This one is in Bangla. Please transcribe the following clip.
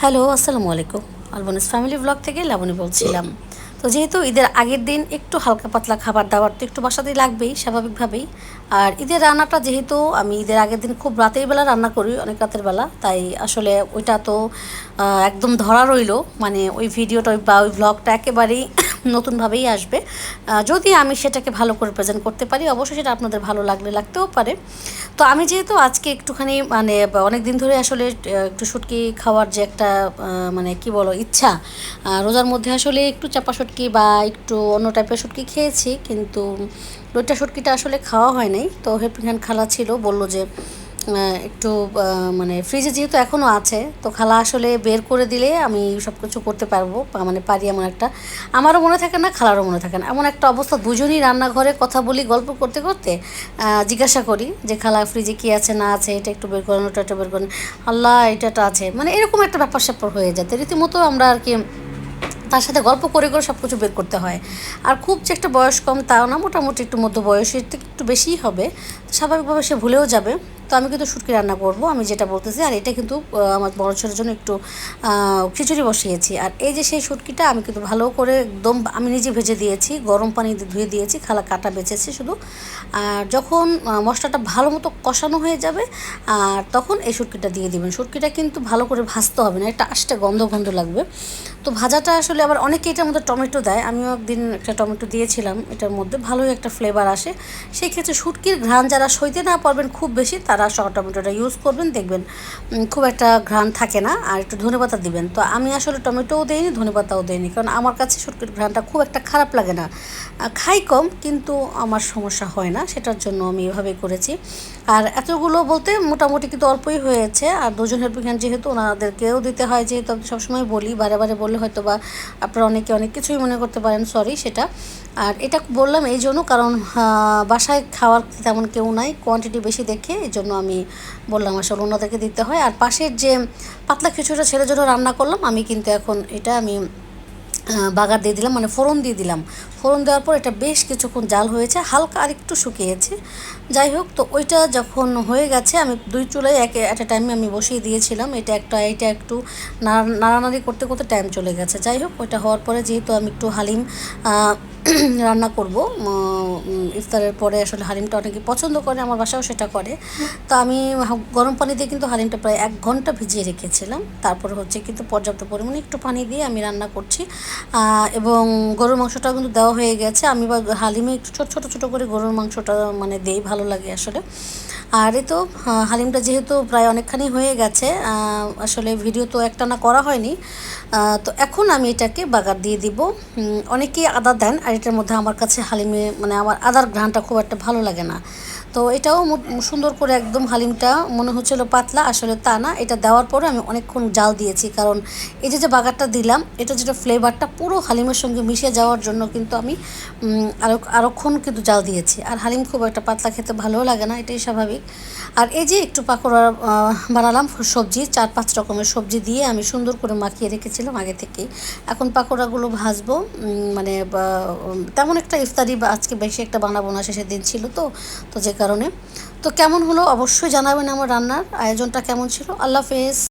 হ্যালো, আসসালামু আলাইকুম। আলবনিস ফ্যামিলি ব্লগ থেকে লাবণী বলছিলাম। তো যেহেতু ঈদের আগের দিন একটু হালকা পাতলা খাবার দাবার তো একটু বাসাতেই লাগবেই, স্বাভাবিকভাবেই। আর ঈদের রান্নাটা যেহেতু আমি ঈদের আগের দিন খুব রাতের বেলা রান্না করি, অনেক রাতের বেলা। তাই আসলে ওইটা তো একদম ধরা রইল। মানে ওই ভিডিওটা বা ওই ব্লগটা একেবারেই নতুনভাবেই আসবে। যদি আমি সেটাকে ভালো করে প্রেজেন্ট করতে পারি, অবশ্যই সেটা আপনাদের ভালো লাগলে লাগতেও পারে। তো আমি যেহেতু আজকে একটুখানি মানে অনেক দিন ধরে আসলে একটু শুটকি খাওয়ার যে একটা মানে কি বলো, ইচ্ছা রোজার মধ্যে আসলে একটু চাপা শুটকি বা একটু অন্য টাইপের শুটকি খেয়েছি, কিন্তু ওইটা শুটকিটা আসলে খাওয়া হয় নাই। তো হেল্পিং হ্যান্ড খালা ছিল, বলল যে একটু মানে ফ্রিজে যেহেতু এখনও আছে, তো খালা আসলে বের করে দিলে আমি সব কিছু করতে পারব মানে পারি এমন একটা। আমারও মনে থাকে না, খালারও মনে থাকে না। এমন একটা অবস্থা, দুজনই রান্নাঘরে কথা বলি, গল্প করতে করতে জিজ্ঞাসা করি যে, খালা ফ্রিজে কী আছে, না আছে? এটা একটু বের করেন ওটা একটু বের করেন আল্লাহ, এটা এটাটা আছে। মানে এরকম একটা ব্যাপার স্যাপার হয়ে যায়। রীতিমতো আমরা আর কি তার সাথে গল্প করে করে সব কিছু বের করতে হয়। আর খুব যে একটা বয়স কম, তাও না, মোটামুটি একটু মধ্য বয়সের একটু বেশিই হবে। স্বাভাবিকভাবে সে ভুলেও যাবে। তো আমি কিন্তু শুটকি রান্না করব, আমি যেটা বলতেছি, আর এটা কিন্তু আমার বড় ছেলের জন্য একটু খিচুড়ি বসিয়েছি। আর এই যে সেই শুটকিটা আমি কিন্তু ভালো করে একদম, আমি নিজে ভেজে দিয়েছি, গরম পানি ধুয়ে দিয়েছি, খালা কাটা বেঁচেছি শুধু। আর যখন মশলাটা ভালো মতো কষানো হয়ে যাবে, আর তখন এই শুটকিটা দিয়ে দিবেন। শুটকিটা কিন্তু ভালো করে ভাজতে হবে না একটা আষ্টে গন্ধ গন্ধ লাগবে। তো ভাজাটা আসলে আবার অনেকে এটার মধ্যে টমেটো দেয়, আমিও একদিন একটা টমেটো দিয়েছিলাম, এটার মধ্যে ভালোই একটা ফ্লেভার আসে। সেই ক্ষেত্রে শুটকির ঘ্রাণ যারা সইতে না পারবেন খুব বেশি, তারা সহ টমেটোটা ইউজ করবেন, দেখবেন খুব একটা ঘ্রাণ থাকে না আর একটু ধনেপাতা দিবেন। তো আমি আসলে টমেটোও দেইনি ধনেপাতাও দেইনি, কারণ আমার কাছে শুটকির ঘ্রাণটা খুব একটা খারাপ লাগে না। খাই কম, কিন্তু আমার সমস্যা হয় না, সেটার জন্য আমি এভাবেই করেছি। আর এতগুলো বলতে মোটামুটি কিন্তু অল্পই হয়েছে, আর দুজন হেল্পিং যেহেতু ওনাদেরকেও দিতে হয়, যেহেতু আমি সবসময় বলি, বারে বারে বললে হয়তো বা আপনারা অনেকে অনেক কিছুই মনে করতে পারেন সরি সেটা। আর এটা বললাম এই জন্য, কারণ বাসায় খাওয়ার তেমন কেউ নাই কোয়ান্টিটি বেশি দেখে, এই জন্য আমি বললাম, আসলে ওনাদেরকে দিতে হয়। আর পাশের যে পাতলা খিচুড়িটা ছেলের জন্য রান্না করলাম, আমি কিন্তু এখন এটা আমি বাগার দিয়ে দিলাম মানে ফোড়ন দিয়ে দিলাম। ফোড়ন দেওয়ার পর এটা বেশ কিছুক্ষণ জাল হয়েছে, হালকা আর একটু শুকিয়েছে। যাই হোক, তো ওইটা যখন হয়ে গেছে, আমি দুই চুলায় এক অ্যাট এ টাইমে আমি বসিয়ে দিয়েছিলাম। এটা একটা, এটা একটু নাড়া- নাড়ানাড়ি করতে করতে টাইম চলে গেছে। যাই হোক, ওইটা হওয়ার পরে যেহেতু আমি একটু হালিম রান্না করব। ইফতারের পরে আসলে হালিমটা অনেকে পছন্দ করে, আমার বাসাও সেটা করে। তো আমি গরম পানি দিয়ে কিন্তু হালিমটা প্রায় এক ঘণ্টা ভিজিয়ে রেখেছিলাম। তারপরে হচ্ছে কিন্তু পর্যাপ্ত পরিমাণে একটু পানি দিয়ে আমি রান্না করছি। এবং গরুর মাংসটা কিন্তু দেওয়া হয়ে গেছে। আমি বা, হালিমে একটু ছোটো ছোটো ছোটো করে গরুর মাংসটা মানে দেই, ভালো লাগে আসলে। আর এ তো হালিমটা যেহেতু প্রায় অনেকখানি হয়ে গেছে আসলে ভিডিও তো একটা না করা হয়নি। তো এখন আমি এটাকে বাগার দিয়ে দিব। অনেকেই আদা দেন, আর এটার মধ্যে আমার কাছে হালিমে মানে আমার আদার ঘ্রাণটা খুব একটা ভালো লাগে না। তো এটাও সুন্দর করে একদম হালিমটা মনে হচ্ছিল পাতলা আসলে তা না। এটা দেওয়ার পরে আমি অনেকক্ষণ জাল দিয়েছি কারণ এই যে যে বাগারটা দিলাম এটা যেটা ফ্লেভারটা পুরো হালিমের সঙ্গে মিশে যাওয়ার জন্য কিন্তু আমি উম, আরও আরোক্ষণ কিন্তু জাল দিয়েছি। আর হালিম খুব একটা পাতলা খেতে ভালোও লাগে না এটাই স্বাভাবিক। আর এই যে একটু পাকোড়া বানালাম সবজি চার পাঁচ রকমের সবজি দিয়ে আমি সুন্দর করে মাখিয়ে রেখেছিলাম আগে থেকেই। এখন পাকোড়াগুলো ভাজবো মানে তেমন একটা ইফতারি বা আজকে বেশি একটা বানাবো না শেষের দিন ছিল তো তো যে কারণে। তো কেমন হলো অবশ্যই জানাবেন আমার রান্নার আয়োজনটা কেমন ছিল। আল্লাহ হাফেজ।